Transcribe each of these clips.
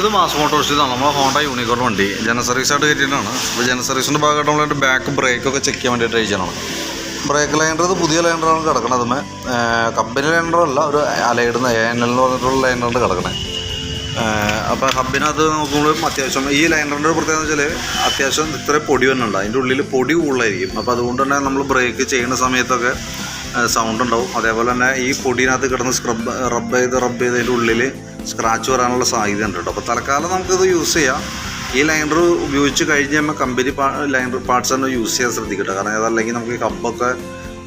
ഇത് മാസ് മോട്ടോഴ്സിലാണ് നമ്മളെ Honda unicorn വണ്ടി. ജന സർവീസ് ആയിട്ട് കയറ്റിയിട്ടാണ്. അപ്പോൾ ജന സർവീസിന്റെ ഭാഗമായിട്ട് നമ്മളതിന്റെ ബാക്ക് ബ്രേക്കൊക്കെ ചെക്ക് ചെയ്യാൻ വേണ്ടി ട്രൈ ചെയ്യണം. ബ്രേക്ക് ലൈൻഡർ ഇത് പുതിയ ലൈനറാണ് കിടക്കുന്നത് അതുമേ കമ്പനി ലൈൻഡറല്ല ഒരു അലയിടുന്ന എ എൻ എൽ എന്ന് പറഞ്ഞിട്ടുള്ള ലൈനറുണ്ട് കിടക്കണേ. അപ്പോൾ ഹബിനകത്ത് നോക്കുമ്പോൾ അത്യാവശ്യം ഈ ലൈനറിന്റെ ഒരു പ്രത്യേകത വെച്ചാൽ അത്യാവശ്യം ഇത്ര പൊടി തന്നെ ഉണ്ട് അതിന്റെ ഉള്ളിൽ പൊടി കൂടുതലായിരിക്കും. അപ്പോൾ അതുകൊണ്ട് തന്നെ നമ്മൾ ബ്രേക്ക് ചെയ്യുന്ന സമയത്തൊക്കെ സൗണ്ട് ഉണ്ടാവും. അതേപോലെ തന്നെ ഈ പൊടിനകത്ത് കിടന്ന് സ്ക്രബ് റബ്ബ് ചെയ്ത് റബ്ബ് ചെയ്തതിന്റെ ഉള്ളിൽ സ്ക്രാച്ച് വരാനുള്ള സാധ്യത ഉണ്ട് കേട്ടോ. അപ്പോൾ തൽക്കാലം നമുക്കിത് യൂസ് ചെയ്യാം. ഈ ലൈനർ ഉപയോഗിച്ച് കഴിഞ്ഞ് കഴിയുമ്പോൾ കമ്പനി പാ ലൈനർ പാർട്സ് തന്നെ യൂസ് ചെയ്യാൻ ശ്രദ്ധിക്കട്ടെ. കാരണം അതല്ലെങ്കിൽ നമുക്ക് ഈ ഹബ്ബൊക്കെ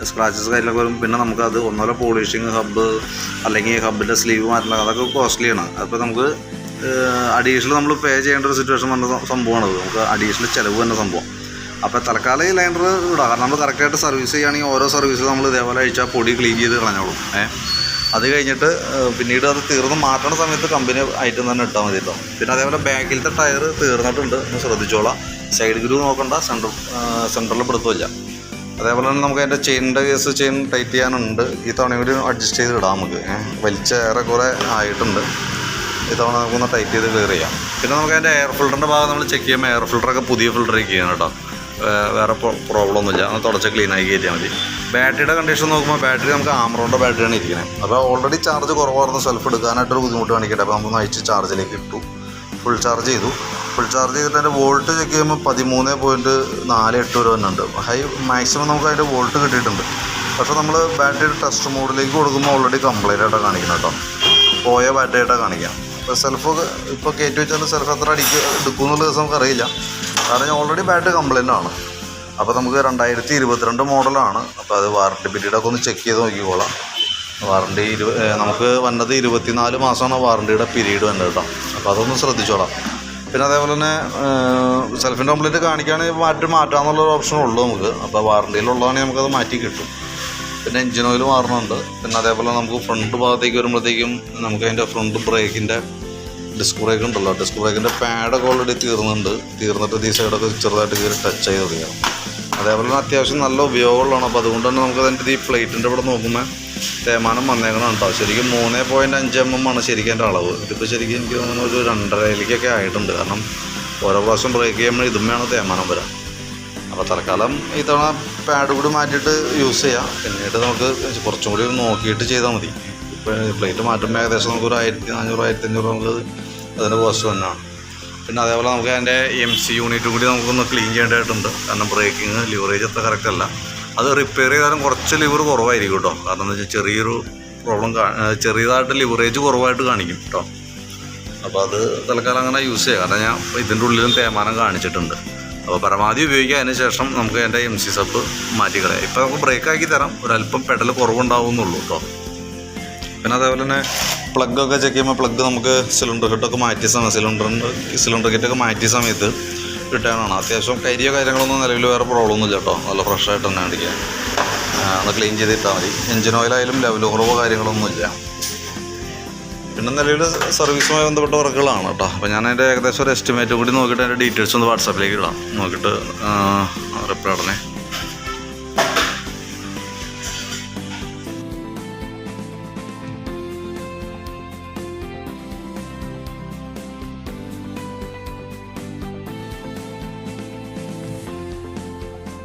സ്ക്രാച്ചസ് കാര്യങ്ങളൊക്കെ വരും. പിന്നെ നമുക്കത് ഒന്നുമല്ല പോളിഷിങ് ഹബ്ബ് അല്ലെങ്കിൽ ഹബ്ബിന്റെ സ്ലീവ് മാറ്റണം. അതൊക്കെ കോസ്റ്റ്ലിയാണ് അപ്പോൾ നമുക്ക് അഡീഷണൽ നമ്മൾ പേ ചെയ്യേണ്ട ഒരു സിറ്റുവേഷൻ വന്ന സംഭവമാണത് നമുക്ക് അഡീഷണൽ ചിലവ് തന്നെ സംഭവം. അപ്പോൾ തൽക്കാലം ഈ ലൈനർ ഇടാം. കാരണം നമ്മൾ കറക്റ്റായിട്ട് സർവീസ് ചെയ്യുകയാണെങ്കിൽ ഓരോ സർവീസ് നമ്മൾ ഇതേപോലെ അഴിച്ചാൽ പൊടി ക്ലീൻ ചെയ്ത് കളഞ്ഞോളും. ഏഹ് അത് കഴിഞ്ഞിട്ട് പിന്നീട് അത് തീർന്ന് മാറ്റണ സമയത്ത് കമ്പനി ഐറ്റം തന്നെ ഇട്ടാൽ മതി കേട്ടോ പിന്നെ അതേപോലെ ബാക്കിലത്തെ ടയർ തീർന്നിട്ടുണ്ട്. ഒന്ന് ശ്രദ്ധിച്ചോളാം. സൈഡ് ഗ്രൂ നോക്കണ്ട സെൻട്രൽ സെൻട്രലിൽ പിടുത്തമില്ല. അതേപോലെ തന്നെ നമുക്ക് അതിന്റെ ചെയിനിന്റെ കേസ് ചെയിൻ ടൈറ്റ് ചെയ്യാനുണ്ട്. ഈ തവണ കൂടി അഡ്ജസ്റ്റ് ചെയ്ത് ഇടാം നമുക്ക്. വലിച്ച ഏറെ കുറേ ആയിട്ടുണ്ട്. ഈ തവണ നമുക്കൊന്ന് ടൈറ്റ് ചെയ്ത് ക്ലിയർ ചെയ്യാം. പിന്നെ നമുക്ക് അതിന്റെ എയർ ഫിൽറ്ററിന്റെ ഭാഗം നമ്മൾ ചെക്ക് ചെയ്യുമ്പോൾ എയർ ഫിൽറ്ററൊക്കെ പുതിയ ഫിൽറ്ററേക്ക് ചെയ്യണം കേട്ടോ. വേറെ പ്രോബ്ലം ഒന്നുമില്ല. അത് തുടച്ച് ക്ലീൻ ആക്കി കയറ്റിയാൽ മതി. ബാറ്ററിയുടെ കണ്ടീഷൻ നോക്കുമ്പോൾ ബാറ്ററി നമുക്ക് ആമറോണിന്റെ ബാറ്ററിയാണ് ഇരിക്കുന്നത് അപ്പോൾ ഓൾറെഡി ചാർജ് കുറവായിരുന്നു. സെൽഫ് എടുക്കാനായിട്ടൊരു ബുദ്ധിമുട്ട് കാണിക്കട്ടെ. അപ്പോൾ നമുക്ക് അയച്ച് ചാർജിലേക്ക് ഇട്ടു. ഫുൾ ചാർജ് ചെയ്തു. ഫുൾ ചാർജ് ചെയ്തിട്ട് അതിന്റെ വോൾട്ട് ചെക്ക് ചെയ്യുമ്പോൾ പതിമൂന്ന് പോയിന്റ് നാല് എട്ട് വരെ തന്നെ ഉണ്ട് ഹൈ മാക്സിമം നമുക്ക് അതിന്റെ വോൾട്ട് കിട്ടിയിട്ടുണ്ട്. പക്ഷേ നമ്മൾ ബാറ്ററി ടെസ്റ്റ് മോഡിലേക്ക് കൊടുക്കുമ്പോൾ ഓൾറെഡി കംപ്ലൈന്റ് ആയിട്ടാണ് കാണിക്കുന്നത് കേട്ടോ പോയ ബാറ്ററി ആയിട്ടാണ് കാണിക്കാം. ഇപ്പോൾ സെൽഫ് ഇപ്പോൾ കയറ്റി വെച്ചാൽ സെൽഫ് എത്ര അടിക്ക് എടുക്കും എന്നുള്ള ദിവസം നമുക്കറിയില്ല. കാരണം ഓൾറെഡി ബാറ്റ് കംപ്ലൈന്റ് ആണ്. അപ്പോൾ നമുക്ക് രണ്ടായിരത്തി ഇരുപത്തിരണ്ട് മോഡലാണ് അപ്പോൾ അത് വാറണ്ടി പീരീഡൊക്കെ ഒന്ന് ചെക്ക് ചെയ്ത് നോക്കിക്കോളാം. വാറണ്ടി ഇരു നമുക്ക് വന്നത് ഇരുപത്തിനാല് മാസമാണ് വാറണ്ടിയുടെ പീരീഡ് വന്നത് കേട്ടോ. അപ്പോൾ അതൊന്ന് ശ്രദ്ധിച്ചോളാം. പിന്നെ അതേപോലെ തന്നെ സെൽഫിന്റെ കംപ്ലൈന്റ് കാണിക്കുകയാണെങ്കിൽ മാറ്റി മാറ്റാമെന്നുള്ളൊരു ഓപ്ഷൻ ഉള്ളൂ നമുക്ക്. അപ്പോൾ വാറണ്ടിയിലുള്ളതാണെങ്കിൽ നമുക്കത് മാറ്റി കിട്ടും. പിന്നെ എഞ്ചിൻ ഓയിൽ മാറണമുണ്ട് പിന്നെ അതേപോലെ നമുക്ക് ഫ്രണ്ട് ഭാഗത്തേക്ക് വരുമ്പോഴത്തേക്കും നമുക്ക് അതിന്റെ ഫ്രണ്ട് ബ്രേക്കിന്റെ ഡിസ്ക് ബ്രേക്ക് ഉണ്ടല്ലോ. ഡിസ്ക് ബ്രേക്കിന്റെ പാഡൊക്കെ ഓൾറെഡി തീർന്നുണ്ട് തീർന്നിട്ട് ഈ സൈഡൊക്കെ ചെറുതായിട്ട് കയറി ടച്ച് ചെയ്ത് അറിയാം അതേപോലെ തന്നെ അത്യാവശ്യം നല്ല ഉപയോഗമുള്ളതാണ്. അപ്പോൾ അതുകൊണ്ട് തന്നെ നമുക്ക് അതിന്റെ ഈ പ്ലേറ്റിന്റെ ഇവിടെ നോക്കുമ്പോൾ തേമാനം വന്നേക്കണം കേട്ടോ. ശരിക്കും മൂന്ന് പോയിന്റ് അഞ്ച് എം എം ആണ് ശരിക്കും എന്റെ അളവ്. ഇതിപ്പോൾ ശരിക്കും എനിക്ക് തോന്നുന്നു ഒരു രണ്ടരയിലേക്കൊക്കെ ആയിട്ടുണ്ട്. കാരണം ഓരോ പ്രാവശ്യം ബ്രേക്ക് ചെയ്യുമ്പോൾ ഇതും വേണം തേമാനം വരാം അപ്പോൾ തൽക്കാലം ഇത്തവണ പാഡ് കൂടി മാറ്റിയിട്ട് യൂസ് ചെയ്യാം. പിന്നീട് നമുക്ക് കുറച്ചും കൂടി നോക്കിയിട്ട് ചെയ്താൽ മതി. പ്ലേറ്റ് മാറ്റുമ്പോൾ ഏകദേശം നമുക്ക് ഒരു ആയിരത്തി നാനൂറ് ആയിരത്തി അഞ്ഞൂറ് നമുക്ക് അതിന്റെ കോസ്റ്റ് തന്നെയാണ് പിന്നെ അതേപോലെ നമുക്ക് അതിന്റെ എം സി യൂണിറ്റും കൂടി നമുക്കൊന്ന് ക്ലീൻ ചെയ്യേണ്ടതായിട്ടുണ്ട്. കാരണം ബ്രേക്കിങ് ലിവറേജ് അത്ര കറക്റ്റ് അല്ല. അത് റിപ്പയർ ചെയ്താലും കുറച്ച് ലിവർ കുറവായിരിക്കും കേട്ടോ കാരണം എന്താ വെച്ചാൽ ചെറിയൊരു പ്രോബ്ലം ചെറിയതായിട്ട് ലിവറേജ് കുറവായിട്ട് കാണിക്കും കേട്ടോ അപ്പോൾ അത് തൽക്കാലം അങ്ങനെ യൂസ് ചെയ്യുക കാരണം ഞാൻ ഇതിന്റെ ഉള്ളിലും തേമാനം കാണിച്ചിട്ടുണ്ട്. അപ്പോൾ പരമാവധി ഉപയോഗിക്കുക അതിന് ശേഷം നമുക്ക് അതിന്റെ എം സി സപ്പ് മാറ്റി കളയാം. ഇപ്പോൾ നമുക്ക് ബ്രേക്ക് ആക്കി തരാം. ഒരല്പം പെഡൽ കുറവുണ്ടാവുന്നുള്ളൂ കേട്ടോ പിന്നെ അതേപോലെ തന്നെ പ്ലഗ് ഒക്കെ ചെക്ക് ചെയ്യുമ്പോൾ പ്ലഗ് നമുക്ക് സിലിണ്ടർ ഹിറ്റൊക്കെ മാറ്റിയ സമയം സിലിണ്ടറിന്റെ സിലിണ്ടർ കിറ്റൊക്കെ മാറ്റിയ സമയത്ത് റിട്ടേണാണ് അത്യാവശ്യം കരിയോ കാര്യങ്ങളൊന്നും നിലവിൽ വേറെ പ്രോബ്ലം ഒന്നുമില്ല കേട്ടോ. നല്ല ഫ്രഷ് ആയിട്ട് തന്നെ അടിക്കുക. ഒന്ന് ക്ലീൻ ചെയ്തിട്ടാൽ മതി. എഞ്ചിൻ ഓയിലായാലും ലെവൽ കുറവോ കാര്യങ്ങളൊന്നുമില്ല പിന്നെ നിലവിൽ സർവീസുമായി ബന്ധപ്പെട്ട വർക്കുകളാണ് കേട്ടോ. അപ്പോൾ ഞാൻ അതിന്റെ ഏകദേശം ഒരു എസ്റ്റിമേറ്റ് കൂടി നോക്കിയിട്ട് അതിന്റെ ഡീറ്റെയിൽസ് ഒന്ന് വാട്സാപ്പിലേക്ക് ഇടാം. നോക്കിയിട്ട് ഇടണേ.